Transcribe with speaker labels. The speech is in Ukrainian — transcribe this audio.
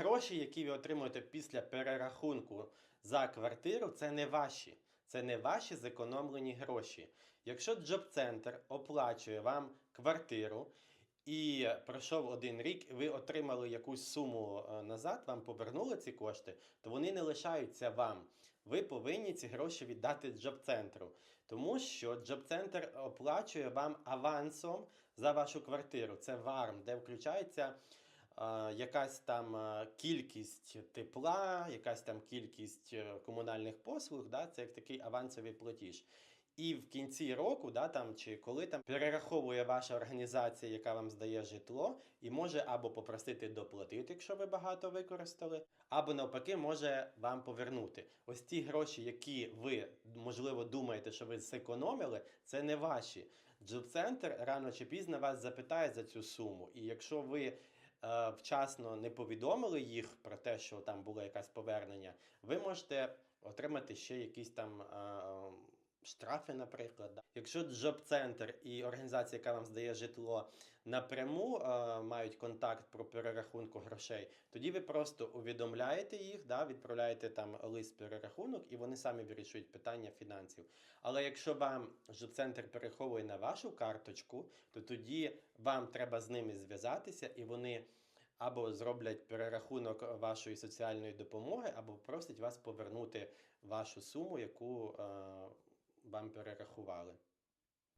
Speaker 1: гроші, які ви отримуєте після перерахунку за квартиру, це не ваші. Це не ваші зекономлені гроші. Якщо Джоб-центр оплачує вам квартиру і пройшов один рік, ви отримали якусь суму е, назад, вам повернули ці кошти, то вони не лишаються вам. Ви повинні ці гроші віддати Джоб-центру. Тому що Джоб-центр оплачує вам авансом за вашу квартиру. Це варм, де включається якась там е, кількість тепла, якась там кількість е, комунальних послуг, да, це як такий авансовий платіж. І в кінці року, да, там, чи коли там перераховує ваша організація, яка вам здає житло, і може або попросити доплатити, якщо ви багато використали, або навпаки може вам повернути. Ось ті гроші, які ви, можливо, думаєте, що ви зекономили, це не ваші. Джоб-центр рано чи пізно вас запитає за цю суму. І якщо ви е, вчасно не повідомили їх про те, що там було якесь повернення, ви можете отримати ще якісь там. Штрафи, наприклад, якщо джоб-центр і організація, яка вам здає житло, напряму е, мають контакт про перерахунку грошей, тоді ви просто увідомляєте їх, да, відправляєте там лист перерахунок, і вони самі вирішують питання фінансів. Але якщо вам джоб-центр переховує на вашу карточку, то тоді вам треба з ними зв'язатися, і вони або зроблять перерахунок вашої соціальної допомоги, або просять вас повернути вашу суму, яку е, вам перерахували.